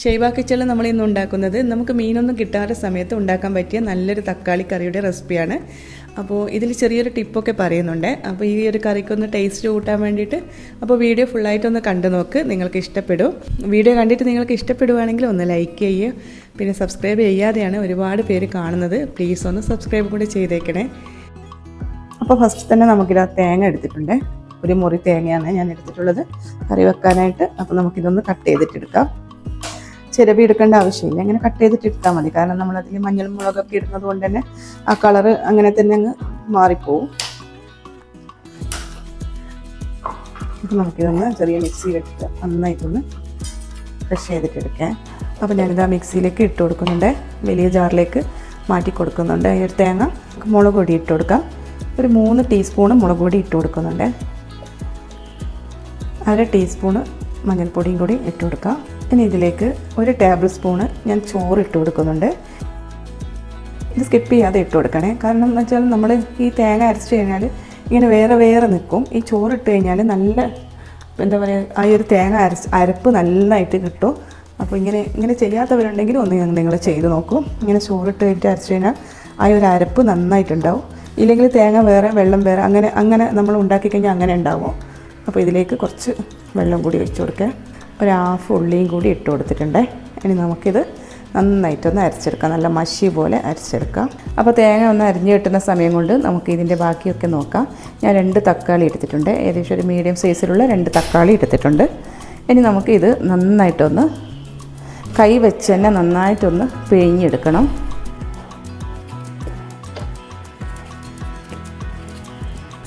ഷെയ്ബ നമ്മൾ ഇന്ന് ഉണ്ടാക്കുന്നത് നമുക്ക് മീനൊന്നും കിട്ടാത്ത സമയത്ത് ഉണ്ടാക്കാൻ പറ്റിയ നല്ലൊരു തക്കാളി കറിയുടെ റെസിപ്പിയാണ്. അപ്പോൾ ഇതിൽ ചെറിയൊരു ടിപ്പൊക്കെ പറയുന്നുണ്ട്. അപ്പോൾ ഈ ഒരു കറിക്കൊന്ന് ടേസ്റ്റ് കൂട്ടാൻ വേണ്ടിയിട്ട് അപ്പോൾ വീഡിയോ ഫുള്ളായിട്ടൊന്ന് കണ്ടു നോക്ക് നിങ്ങൾക്ക് ഇഷ്ടപ്പെടും. വീഡിയോ കണ്ടിട്ട് നിങ്ങൾക്ക് ഇഷ്ടപ്പെടുവാണെങ്കിൽ ഒന്ന് ലൈക്ക് ചെയ്യുക പിന്നെ സബ്സ്ക്രൈബ് ചെയ്യാതെയാണ് ഒരുപാട് പേര് കാണുന്നത്. പ്ലീസ് ഒന്ന് സബ്സ്ക്രൈബ് കൂടെ ചെയ്തേക്കണേ. അപ്പോൾ ഫസ്റ്റ് തന്നെ നമുക്കിത് തേങ്ങ എടുത്തിട്ടുണ്ട്. ഒരു മുറി തേങ്ങയാണ് ഞാൻ എടുത്തിട്ടുള്ളത്. കറി വെക്കാനായിട്ട് അപ്പോൾ നമുക്കിതൊന്ന് കട്ട് ചെയ്തിട്ടെടുക്കാം. ചിരവി എടുക്കേണ്ട ആവശ്യമില്ല. അങ്ങനെ കട്ട് ചെയ്തിട്ട് എടുത്താൽ മതി. കാരണം നമ്മളതിൽ മഞ്ഞൾ മുളകൊക്കെ ഇടുന്നത് കൊണ്ട് തന്നെ ആ കളറ് അങ്ങനെ തന്നെ അങ്ങ് മാറിപ്പോവും. അപ്പം നമുക്കിതൊന്ന് ചെറിയ മിക്സിയിലിട്ടിട്ട് നന്നായിട്ടൊന്ന് ക്രഷ് ചെയ്തിട്ട് എടുക്കാം. അപ്പോൾ ഞാനിത് ആ മിക്സിയിലേക്ക് ഇട്ട് കൊടുക്കുന്നുണ്ട്. വലിയ ജാറിലേക്ക് മാറ്റി കൊടുക്കുന്നുണ്ട്. അതിൽ തേങ്ങ മുളക് പൊടി ഇട്ട് കൊടുക്കാം. ഒരു മൂന്ന് ടീസ്പൂണ് മുളക് പൊടി ഇട്ട് കൊടുക്കുന്നുണ്ട്. അര ടീസ്പൂണ് മഞ്ഞൾപ്പൊടിയും കൂടി ഇട്ട് കൊടുക്കാം. ഇനി ഇതിലേക്ക് ഒരു ടേബിൾ സ്പൂണ് ഞാൻ ചോറ് ഇട്ട് കൊടുക്കുന്നുണ്ട്. ഇത് സ്കിപ്പ് ചെയ്യാതെ ഇട്ട് കൊടുക്കണേ. കാരണം എന്ന് വെച്ചാൽ നമ്മൾ ഈ തേങ്ങ അരച്ച് കഴിഞ്ഞാൽ ഇങ്ങനെ വേറെ വേറെ നിൽക്കും ഈ ചോറ് ഇട്ട് കഴിഞ്ഞാൽ നല്ല എന്താ പറയുക ആ ഒരു തേങ്ങ അരച്ച് അരപ്പ് നന്നായിട്ട് കിട്ടും. അപ്പോൾ ഇങ്ങനെ ഇങ്ങനെ ചെയ്യാത്തവരുണ്ടെങ്കിൽ ഒന്ന് നിങ്ങൾ ചെയ്ത് നോക്കും. ഇങ്ങനെ ചോറിട്ട് കഴിഞ്ഞിട്ട് അരച്ച് കഴിഞ്ഞാൽ ആ ഒരു അരപ്പ് നന്നായിട്ടുണ്ടാവും. ഇല്ലെങ്കിൽ തേങ്ങ വേറെ വെള്ളം വേറെ അങ്ങനെ അങ്ങനെ നമ്മൾ ഉണ്ടാക്കി കഴിഞ്ഞാൽ അങ്ങനെ ഉണ്ടാവും. അപ്പോൾ ഇതിലേക്ക് കുറച്ച് വെള്ളം കൂടി വെച്ച് കൊടുക്കുക ഒരു ഹാഫ് ഉള്ളിയും കൂടി ഇട്ട് കൊടുത്തിട്ടുണ്ട്. ഇനി നമുക്കിത് നന്നായിട്ടൊന്ന് അരച്ചെടുക്കാം. നല്ല മഷി പോലെ അരച്ചെടുക്കാം. അപ്പോൾ തേങ്ങ ഒന്ന് അരിഞ്ഞ് കിട്ടുന്ന സമയം കൊണ്ട് നമുക്ക് ഇതിന്റെ ബാക്കിയൊക്കെ നോക്കാം. ഞാൻ രണ്ട് തക്കാളി എടുത്തിട്ടുണ്ട്. ഏകദേശം ഒരു മീഡിയം സൈസിലുള്ള രണ്ട് തക്കാളി എടുത്തിട്ടുണ്ട്. ഇനി നമുക്ക് ഇത് നന്നായിട്ടൊന്ന് കൈ വെച്ച് തന്നെ നന്നായിട്ടൊന്ന് പിഴിഞ്ഞെടുക്കണം.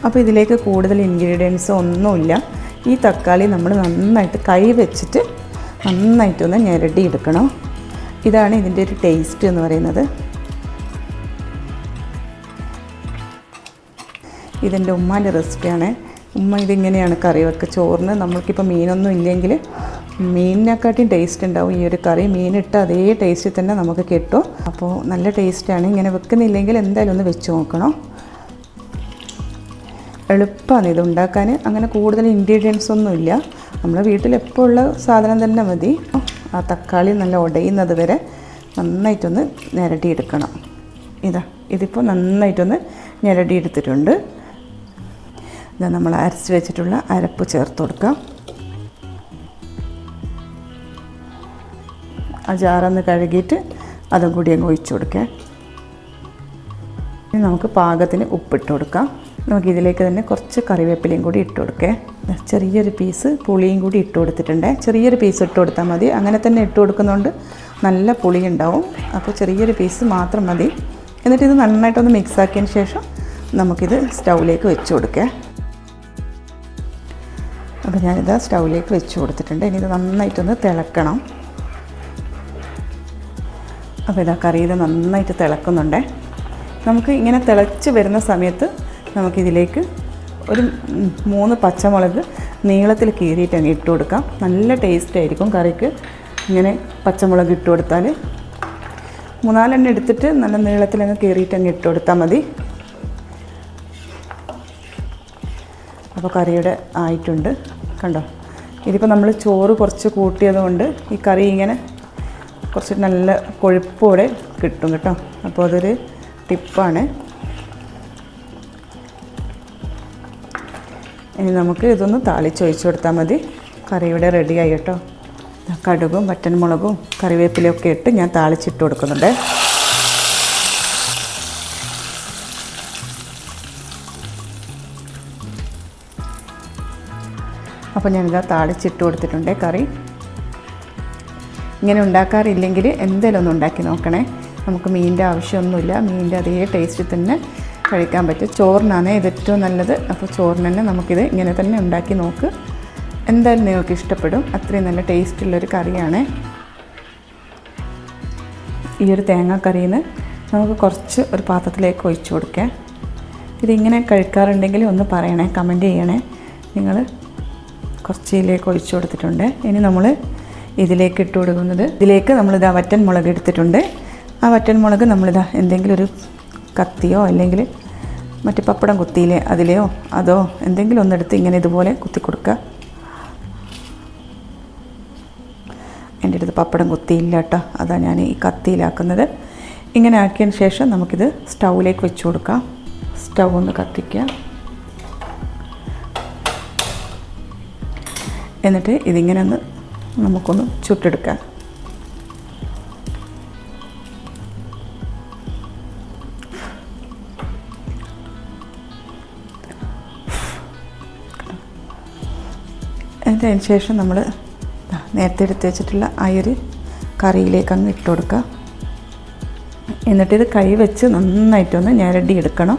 അപ്പോൾ ഇതിലേക്ക് കൂടുതൽ ഇൻഗ്രീഡിയൻസ് ഒന്നുമില്ല. ഈ തക്കാളി നമ്മൾ നന്നായിട്ട് കൈ വെച്ചിട്ട് നന്നായിട്ടൊന്ന് ഞെരടി എടുക്കണം. ഇതാണ് ഇതിന്റെ ഒരു ടേസ്റ്റ് എന്ന് പറയുന്നത്. ഇതെന്റെ ഉമ്മാന്റെ റെസിപ്പിയാണ് ഉമ്മ ഇതിങ്ങനെയാണ് കറി വെക്കുക ചോറിന്. നമ്മൾക്കിപ്പോൾ മീനൊന്നും ഇല്ലെങ്കിൽ മീനിനെക്കാട്ടിയും ടേസ്റ്റ് ഉണ്ടാവും ഈ ഒരു കറി. മീനിട്ട് അതേ ടേസ്റ്റിൽ തന്നെ നമുക്ക് കിട്ടും. അപ്പോൾ നല്ല ടേസ്റ്റാണ് ഇങ്ങനെ വെക്കുന്നില്ലെങ്കിൽ എന്തായാലും ഒന്ന് വെച്ച് നോക്കണം. എളുപ്പമാണ് ഇത് ഉണ്ടാക്കാൻ. അങ്ങനെ കൂടുതൽ ഇൻഗ്രീഡിയൻസ് ഒന്നുമില്ല നമ്മുടെ വീട്ടിൽ എപ്പോൾ ഉള്ള സാധനം തന്നെ മതി. ആ തക്കാളി നല്ല ഉടയുന്നത് വരെ നന്നായിട്ടൊന്ന് ഞരടിയെടുക്കണം ഇതാ ഇതിപ്പോൾ നന്നായിട്ടൊന്ന് ഞരടിയെടുത്തിട്ടുണ്ട് ഇതാ നമ്മൾ അരച്ച് വെച്ചിട്ടുള്ള അരപ്പ് ചേർത്ത് കൊടുക്കാം. ആ ജാറൊന്ന് കഴുകിയിട്ട് അതും കൂടി അങ്ങ് ഒഴിച്ചു കൊടുക്കുക ഇനി നമുക്ക് പാകത്തിന് ഉപ്പിട്ട് കൊടുക്കാം. നമുക്ക് ഇതിലേക്ക് തന്നെ കുറച്ച് കറിവേപ്പിലയും കൂടി ഇട്ട് കൊടുക്കേ. ചെറിയൊരു പീസ് പുളിയും കൂടി ഇട്ട് കൊടുത്തിട്ടുണ്ട്. ചെറിയൊരു പീസ് ഇട്ട് കൊടുത്താൽ മതി. അങ്ങനെ തന്നെ ഇട്ട് കൊടുക്കുന്നതുകൊണ്ട് നല്ല പുളി ഉണ്ടാവും. അപ്പോൾ ചെറിയൊരു പീസ് മാത്രം മതി. എന്നിട്ട് ഇത് നന്നായിട്ടൊന്ന് മിക്സ് ആക്കിയതിന് ശേഷം നമുക്കിത് സ്റ്റൗവിലേക്ക് വെച്ച് കൊടുക്കേ. അപ്പോൾ ഞാനിത് സ്റ്റൗവിലേക്ക് വെച്ച് കൊടുത്തിട്ടുണ്ട്. ഇനി ഇത് നന്നായിട്ടൊന്ന് തിളക്കണം. അപ്പോൾ ഇതാ കറി ഇത് നന്നായിട്ട് തിളക്കുന്നുണ്ടേ. നമുക്ക് ഇങ്ങനെ തിളച്ച് വരുന്ന സമയത്ത് നമുക്കിതിലേക്ക് ഒരു മൂന്ന് പച്ചമുളക് നീളത്തിൽ കീറിയിട്ട് അങ്ങ് ഇട്ട് കൊടുക്കാം. നല്ല ടേസ്റ്റ് ആയിരിക്കും കറിക്ക്. ഇങ്ങനെ പച്ചമുളക് ഇട്ട് കൊടുത്താൽ മൂന്നാലെണ്ണം എടുത്തിട്ട് നല്ല നീളത്തിൽ അങ്ങ് കീറിയിട്ട് അങ്ങ് ഇട്ട് കൊടുത്താൽ മതി. അപ്പോൾ കറിയുടെ ആയിട്ടുണ്ട്. കണ്ടോ? ഇതിപ്പോൾ നമ്മൾ ചോറ് കുറച്ച് കൂട്ടിയതുകൊണ്ട് ഈ കറി ഇങ്ങനെ കുറച്ച് നല്ല കൊഴുപ്പോടെ കിട്ടും കേട്ടോ. അപ്പോൾ അതൊരു ടിപ്പാണ്. ഇനി നമുക്ക് ഇതൊന്ന് താളിച്ചൊഴിച്ച് കൊടുത്താൽ മതി. കറി ഇവിടെ ആയി കേട്ടോ. കടുകും വറ്റൻമുളകും കറിവേപ്പിലയൊക്കെ ഇട്ട് ഞാൻ താളിച്ചിട്ട് കൊടുക്കുന്നുണ്ട്. അപ്പോൾ ഞാനിതാ താളിച്ചിട്ട് കൊടുത്തിട്ടുണ്ട് കറി. ഇങ്ങനെ ഉണ്ടാക്കാറില്ലെങ്കിൽ എന്തെങ്കിലും ഒന്ന് ഉണ്ടാക്കി നോക്കണേ. നമുക്ക് മീനിന്റെ ആവശ്യമൊന്നുമില്ല. മീനിന്റെ അതേ ടേസ്റ്റിൽ തന്നെ. കഴിക്കാൻ പറ്റും. ചോറിനാണ് ഇത് ഏറ്റവും നല്ലത്. അപ്പോൾ ചോറിന് തന്നെ നമുക്കിത് ഇങ്ങനെ തന്നെ ഉണ്ടാക്കി നോക്ക്. എന്തായാലും നിങ്ങൾക്ക് ഇഷ്ടപ്പെടും. അത്രയും നല്ല ടേസ്റ്റുള്ളൊരു കറിയാണ്. ഈ ഒരു തേങ്ങാക്കറിയിൽ നിന്ന് നമുക്ക് കുറച്ച് ഒരു പാത്രത്തിലേക്ക് ഒഴിച്ചു കൊടുക്കാം. ഇതിങ്ങനെ കഴിക്കാറുണ്ടെങ്കിൽ ഒന്ന് പറയണേ കമന്റ് ചെയ്യണേ. നിങ്ങൾ കുറച്ച് ഇതിലേക്ക് ഒഴിച്ചു കൊടുത്തിട്ടുണ്ട്. ഇനി നമ്മൾ ഇതിലേക്ക് ഇട്ട് കൊടുക്കുന്നത്. ഇതിലേക്ക് നമ്മളിത് വറ്റൻ മുളക് എടുത്തിട്ടുണ്ട്. ആ വറ്റൻ മുളക് നമ്മളിതാ എന്തെങ്കിലും ഒരു കത്തിയോ അല്ലെങ്കിൽ മറ്റേ പപ്പടം കുത്തിയില്ലേ അതിലെയോ? അതോ എന്തെങ്കിലും ഒന്നെടുത്ത് ഇങ്ങനെ ഇതുപോലെ കുത്തി കൊടുക്കുക എന്റെ അടുത്ത് പപ്പടം കുത്തിയില്ല കേട്ടോ. അതാണ് ഞാൻ ഈ കത്തിയിലാക്കുന്നത്. ഇങ്ങനെ ആക്കിയതിന് ശേഷം നമുക്കിത് സ്റ്റൗവിലേക്ക് വെച്ച് കൊടുക്കാം. സ്റ്റൗ ഒന്ന് കത്തിക്കുക. എന്നിട്ട് ഇതിങ്ങനെ ഒന്ന് നമുക്കൊന്ന് ചുട്ടെടുക്കാം. എന്നിട്ട് അതിന് ശേഷം നമ്മൾ നേരത്തെ എടുത്ത് വെച്ചിട്ടുള്ള ഒരു കറിയിലേക്ക് അങ്ങ് ഇട്ട് കൊടുക്കുക. എന്നിട്ടിത് കൈ വെച്ച് നന്നായിട്ടൊന്ന് ഞരടി എടുക്കണം.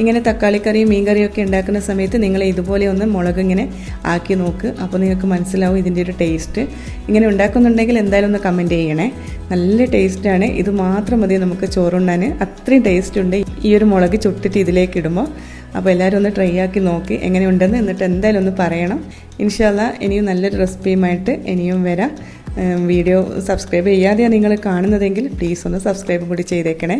ഇങ്ങനെ തക്കാളിക്കറിയും മീൻകറിയും ഒക്കെ ഉണ്ടാക്കുന്ന സമയത്ത് നിങ്ങൾ ഇതുപോലെ ഒന്ന് മുളക് ഇങ്ങനെ ആക്കി നോക്ക്. അപ്പോൾ നിങ്ങൾക്ക് മനസ്സിലാവും ഇതിന്റെ ഒരു ടേസ്റ്റ് ഇങ്ങനെ ഉണ്ടാക്കുന്നുണ്ടെങ്കിൽ എന്തായാലും ഒന്ന് കമന്റ് ചെയ്യണേ. നല്ല ടേസ്റ്റാണ് ഇത് മാത്രം മതി നമുക്ക് ചോറുണ്ണാൻ അത്രയും ടേസ്റ്റ് ഉണ്ട്. ഈ ഒരു മുളക് ചുട്ടിട്ട് ഇതിലേക്ക് ഇടുമ്പോൾ. അപ്പോൾ എല്ലാവരും ഒന്ന് ട്രൈ ആക്കി നോക്കി എങ്ങനെയുണ്ടെന്ന് എന്നിട്ട് എന്തായാലും ഒന്ന് പറയണം. ഇൻഷാല്ല ഇനിയും നല്ലൊരു റെസിപ്പിയുമായിട്ട് ഇനിയും വരാം. വീഡിയോ സബ്സ്ക്രൈബ് ചെയ്യാതെയാണ് നിങ്ങൾ കാണുന്നതെങ്കിൽ പ്ലീസ് ഒന്ന് സബ്സ്ക്രൈബ് കൂടി ചെയ്തേക്കണേ.